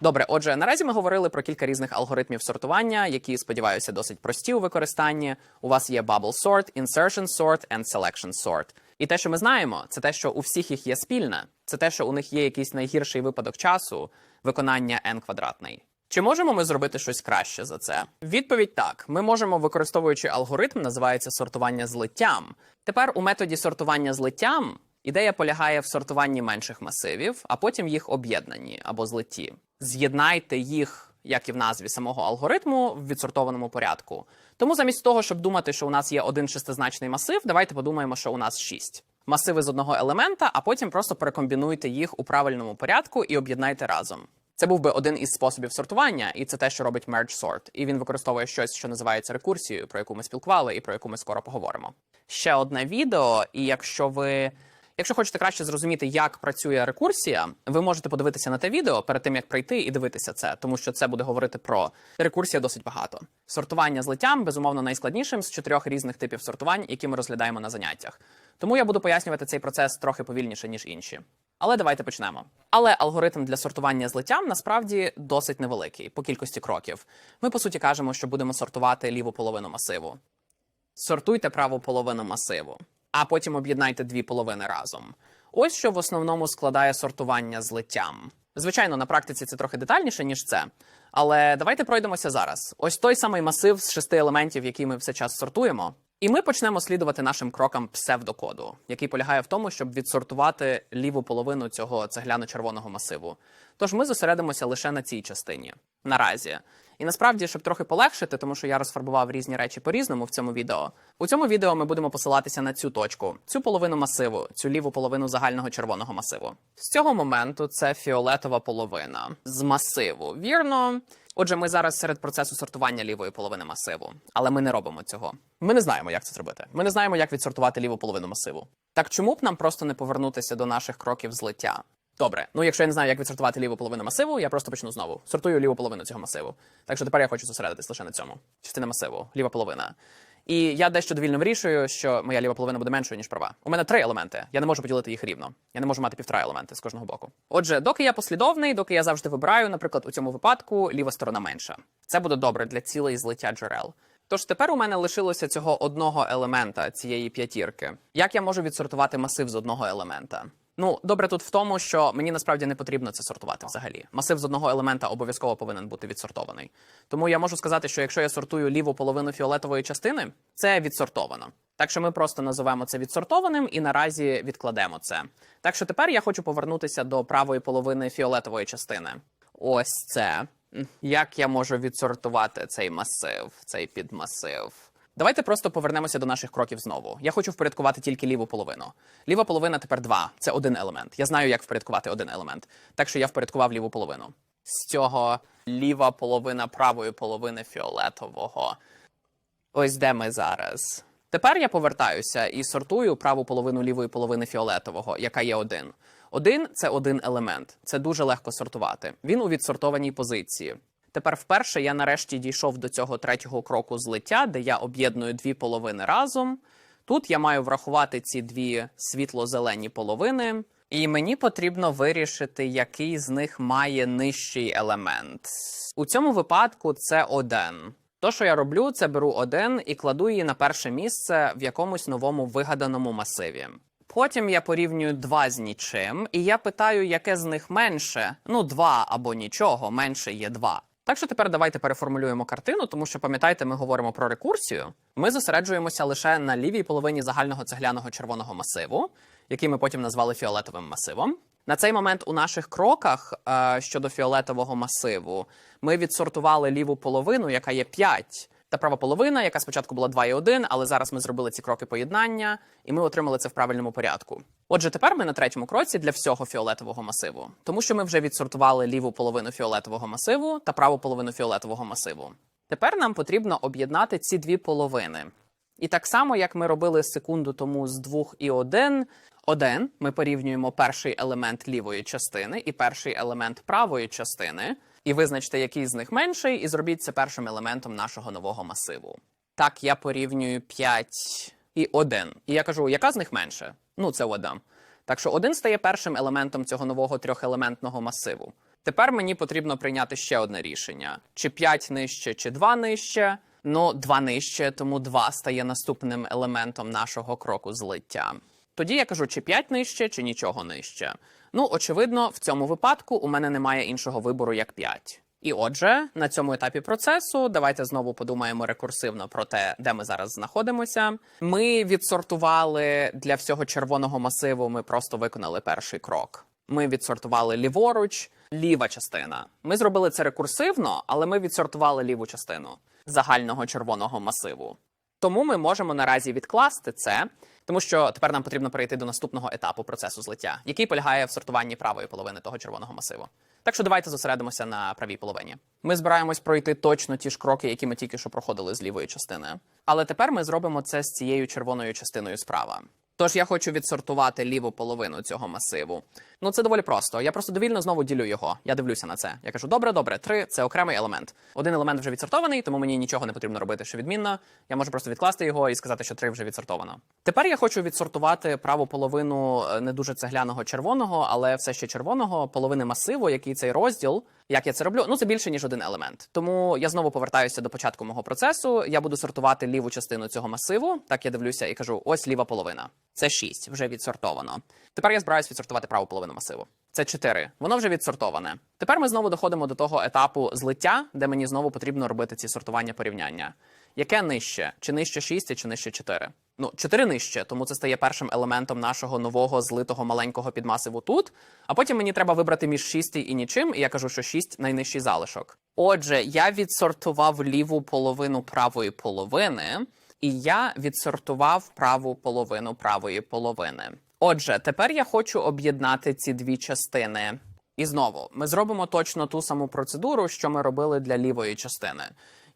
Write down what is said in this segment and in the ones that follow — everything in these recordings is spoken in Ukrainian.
Добре, отже, наразі ми говорили про кілька різних алгоритмів сортування, які, сподіваюся, досить прості у використанні. У вас є bubble sort, insertion sort and selection sort. І те, що ми знаємо, це те, що у всіх їх є спільне. Це те, що у них є якийсь найгірший випадок часу виконання n квадратний. Чи можемо ми зробити щось краще за це? Відповідь так. Ми можемо, використовуючи алгоритм, називається сортування злиттям. Тепер у методі сортування злиттям ідея полягає в сортуванні менших масивів, а потім їх об'єднанні або злитті. З'єднайте їх, як і в назві самого алгоритму, в відсортованому порядку. Тому замість того, щоб думати, що у нас є один шестизначний масив, давайте подумаємо, що у нас шість. Масиви з одного елемента, а потім просто перекомбінуйте їх у правильному порядку і об'єднайте разом. Це був би один із способів сортування, і це те, що робить merge sort. І він використовує щось, що називається рекурсією, про яку ми спілкували, і про яку ми скоро поговоримо. Ще одне відео, і якщо ви. Якщо хочете краще зрозуміти, як працює рекурсія, ви можете подивитися на те відео перед тим, як прийти і дивитися це, тому що це буде говорити про рекурсія досить багато. Сортування злиттям безумовно найскладнішим з чотирьох різних типів сортувань, які ми розглядаємо на заняттях. Тому я буду пояснювати цей процес трохи повільніше ніж інші. Але давайте почнемо. Але алгоритм для сортування злиттям насправді досить невеликий по кількості кроків. Ми по суті кажемо, що будемо сортувати ліву половину масиву. Сортуйте праву половину масиву, а потім об'єднайте дві половини разом. Ось що в основному складає сортування злиттям. Звичайно, на практиці це трохи детальніше, ніж це. Але давайте пройдемося зараз. Ось той самий масив з шести елементів, який ми все час сортуємо. І ми почнемо слідувати нашим крокам псевдокоду, який полягає в тому, щоб відсортувати ліву половину цього цегляно-червоного масиву. Тож ми зосередимося лише на цій частині наразі. І насправді, щоб трохи полегшити, тому що я розфарбував різні речі по-різному в цьому відео. У цьому відео ми будемо посилатися на цю точку, цю половину масиву, цю ліву половину загального червоного масиву. З цього моменту це фіолетова половина з масиву. Вірно. Отже, ми зараз серед процесу сортування лівої половини масиву, але ми не робимо цього. Ми не знаємо, як це зробити. Ми не знаємо, як відсортувати ліву половину масиву. Так чому б нам просто не повернутися до наших кроків злиття? Добре, ну якщо я не знаю, як відсортувати ліву половину масиву, я просто почну знову. Сортую ліву половину цього масиву. Так що тепер я хочу зосередитись лише на цьому. Частина масиву, ліва половина. І я дещо довільно вирішую, що моя ліва половина буде меншою, ніж права. У мене три елементи. Я не можу поділити їх рівно. Я не можу мати півтора елементи з кожного боку. Отже, доки я послідовний, доки я завжди вибираю, наприклад, у цьому випадку ліва сторона менша. Це буде добре для цілей злиття джерел. Тож тепер у мене лишилося цього одного елемента цієї п'ятірки. Як я можу відсортувати масив з одного елемента? Ну, добре тут в тому, що мені насправді не потрібно це сортувати взагалі. Масив з одного елемента обов'язково повинен бути відсортований. Тому я можу сказати, що якщо я сортую ліву половину фіолетової частини, це відсортовано. Так що ми просто називаємо це відсортованим і наразі відкладемо це. Так що тепер я хочу повернутися до правої половини фіолетової частини. Ось це. Як я можу відсортувати цей масив, цей підмасив? Давайте просто повернемося до наших кроків знову. Я хочу впорядкувати тільки ліву половину. Ліва половина тепер два. Це один елемент. Я знаю, як впорядкувати один елемент. Так що я впорядкував ліву половину. З цього ліва половина правої половини фіолетового. Ось де ми зараз. Тепер я повертаюся і сортую праву половину лівої половини фіолетового, яка є один. Один це один елемент. Це дуже легко сортувати. Він у відсортованій позиції. Тепер вперше я нарешті дійшов до цього третього кроку злиття, де я об'єдную дві половини разом. Тут я маю врахувати ці дві світло-зелені половини, і мені потрібно вирішити, який з них має нижчий елемент. У цьому випадку це один. То, що я роблю, це беру один і кладу її на перше місце в якомусь новому вигаданому масиві. Потім я порівнюю два з нічим, і я питаю, яке з них менше. Ну, два або нічого, менше є два. Так що тепер давайте переформулюємо картину, тому що пам'ятайте, ми говоримо про рекурсію. Ми зосереджуємося лише на лівій половині загального цегляного червоного масиву, який ми потім назвали фіолетовим масивом. На цей момент у наших кроках е, щодо фіолетового масиву ми відсортували ліву половину, яка є 5, та права половина, яка спочатку була 2 і 1, але зараз ми зробили ці кроки поєднання, і ми отримали це в правильному порядку. Отже, тепер ми на третьому кроці для всього фіолетового масиву, тому що ми вже відсортували ліву половину фіолетового масиву та праву половину фіолетового масиву. Тепер нам потрібно об'єднати ці дві половини. І так само, як ми робили секунду тому з 2 і 1, 1 ми порівнюємо перший елемент лівої частини і перший елемент правої частини, і визначте, який з них менший, і зробіть це першим елементом нашого нового масиву. Так, я порівнюю 5 і 1. І я кажу, яка з них менше? Ну, це 1. Так що 1 стає першим елементом цього нового трьохелементного масиву. Тепер мені потрібно прийняти ще одне рішення: чи 5 нижче, чи 2 нижче. Ну, 2 нижче, тому 2 стає наступним елементом нашого кроку злиття. Тоді я кажу, чи 5 нижче, чи нічого нижче. Ну, очевидно, в цьому випадку у мене немає іншого вибору, як 5. І отже, на цьому етапі процесу давайте знову подумаємо рекурсивно про те, де ми зараз знаходимося. Ми відсортували для всього червоного масиву. Ми просто виконали перший крок. Ми відсортували ліворуч, ліва частина. Ми зробили це рекурсивно, але ми відсортували ліву частину загального червоного масиву. Тому ми можемо наразі відкласти це, тому що тепер нам потрібно перейти до наступного етапу процесу злиття, який полягає в сортуванні правої половини того червоного масиву. Так що давайте зосередимося на правій половині. Ми збираємось пройти точно ті ж кроки, які ми тільки що проходили з лівої частини. Але тепер ми зробимо це з цією червоною частиною справа. Тож я хочу відсортувати ліву половину цього масиву. Ну це доволі просто. Я просто довільно знову ділю його. Я дивлюся на це. Я кажу, добре, добре, три це окремий елемент. Один елемент вже відсортований, тому мені нічого не потрібно робити, що відмінно. Я можу просто відкласти його і сказати, що три вже відсортовано. Тепер я хочу відсортувати праву половину е, не дуже цегляного червоного, але все ще червоного половини масиву, який цей розділ. Як я це роблю? Ну це більше ніж один елемент. Тому я знову повертаюся до початку мого процесу. Я буду сортувати ліву частину цього масиву. Так я дивлюся і кажу: ось ліва половина. Це 6, вже відсортовано. Тепер я збираюсь відсортувати праву половину масиву. Це 4. Воно вже відсортоване. Тепер ми знову доходимо до того етапу злиття, де мені знову потрібно робити ці сортування порівняння. Яке нижче? Чи нижче 6, чи нижче 4? Ну, 4 нижче, тому це стає першим елементом нашого нового злитого маленького підмасиву тут. А потім мені треба вибрати між 6 і нічим, і я кажу, що 6 найнижчий залишок. Отже, я відсортував ліву половину правої половини, і я відсортував праву половину правої половини. Отже, тепер я хочу об'єднати ці дві частини. І знову ми зробимо точно ту саму процедуру, що ми робили для лівої частини.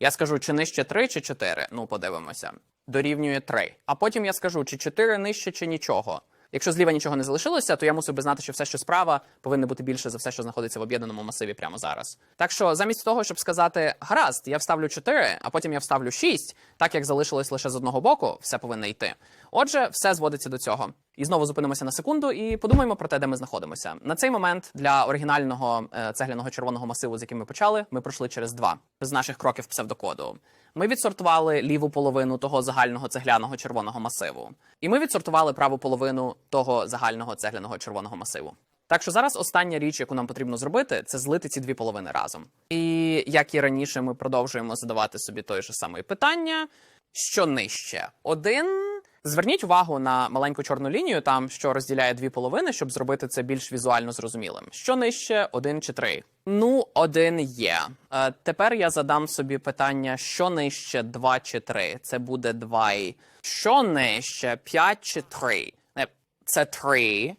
Я скажу, чи нижче 3, чи 4. Ну, подивимося. Дорівнює 3. А потім я скажу, чи 4 нижче, чи нічого. Якщо зліва нічого не залишилося, то я мусив би знати, що все, що справа, повинно бути більше за все, що знаходиться в об'єднаному масиві прямо зараз. Так що, замість того, щоб сказати гаразд, я вставлю 4, а потім я вставлю 6, так як залишилось лише з одного боку, все повинно йти. Отже, все зводиться до цього. І знову зупинимося на секунду і подумаємо про те, де ми знаходимося. На цей момент для оригінального е, цегляного червоного масиву, з яким ми почали, ми пройшли через два з наших кроків псевдокоду. Ми відсортували ліву половину того загального цегляного червоного масиву, і ми відсортували праву половину того загального цегляного червоного масиву. Так що зараз остання річ, яку нам потрібно зробити, це злити ці дві половини разом. І як і раніше, ми продовжуємо задавати собі той же самий питання: що нижче? Один. Зверніть увагу на маленьку чорну лінію, там що розділяє дві половини, щоб зробити це більш візуально зрозумілим. Що нижче, один чи три? Ну, один є. Е, тепер я задам собі питання: що нижче, два чи три? Це буде два. і- Що нижче, п'ять чи три? Не, Це три.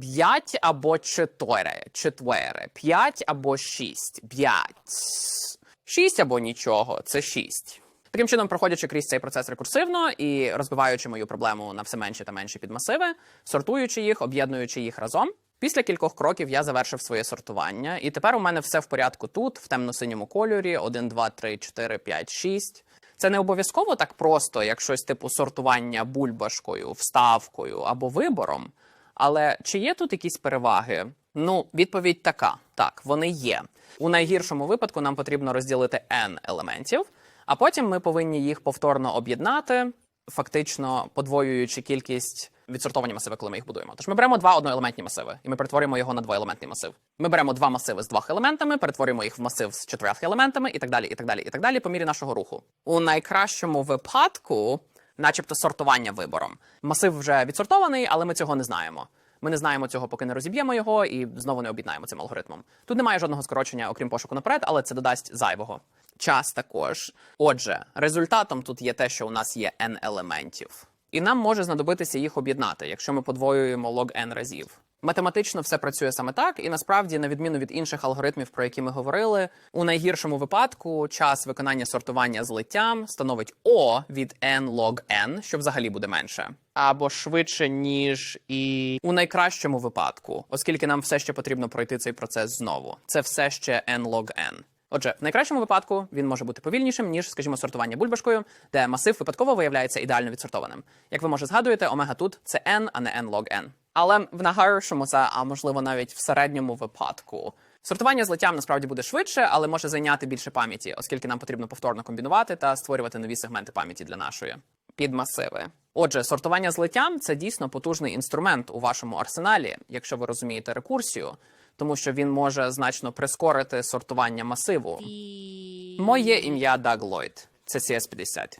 П'ять або чотири. Чотири. П'ять або шість. П'ять. Шість або нічого. Це шість. Таким чином, проходячи крізь цей процес рекурсивно і розбиваючи мою проблему на все менші та менші підмасиви, сортуючи їх, об'єднуючи їх разом. Після кількох кроків я завершив своє сортування, і тепер у мене все в порядку тут, в темно-синьому кольорі: 1, 2, 3, 4, 5, 6. Це не обов'язково так просто, як щось типу сортування бульбашкою, вставкою або вибором. Але чи є тут якісь переваги? Ну, відповідь така: так, вони є. У найгіршому випадку нам потрібно розділити n елементів, а потім ми повинні їх повторно об'єднати, фактично подвоюючи кількість відсортовані масиви, коли ми їх будуємо. Тож ми беремо два одноелементні масиви, і ми перетворюємо його на двоелементний масив. Ми беремо два масиви з двох елементами, перетворюємо їх в масив з чотирьох елементами, і так далі, і так далі, і так далі, по мірі нашого руху. У найкращому випадку, начебто, сортування вибором. Масив вже відсортований, але ми цього не знаємо. Ми не знаємо цього, поки не розіб'ємо його і знову не об'єднаємо цим алгоритмом. Тут немає жодного скорочення, окрім пошуку наперед, але це додасть зайвого. Час також. Отже, результатом тут є те, що у нас є n елементів. І нам може знадобитися їх об'єднати, якщо ми подвоюємо log n разів. Математично все працює саме так, і насправді, на відміну від інших алгоритмів, про які ми говорили, у найгіршому випадку час виконання сортування злиттям становить O від n log n, що взагалі буде менше, або швидше, ніж і у найкращому випадку, оскільки нам все ще потрібно пройти цей процес знову. Це все ще n log n. Отже, в найкращому випадку він може бути повільнішим, ніж, скажімо, сортування бульбашкою, де масив випадково виявляється ідеально відсортованим. Як ви може згадуєте, омега тут це n, а не n log n. Але в найгіршому це, а можливо навіть в середньому випадку, Сортування злиттям насправді буде швидше, але може зайняти більше пам'яті, оскільки нам потрібно повторно комбінувати та створювати нові сегменти пам'яті для нашої підмасиви. Отже, сортування злиттям це дійсно потужний інструмент у вашому арсеналі, якщо ви розумієте рекурсію, тому що він може значно прискорити сортування масиву. Моє ім'я Даг Ллойд. Це CS50.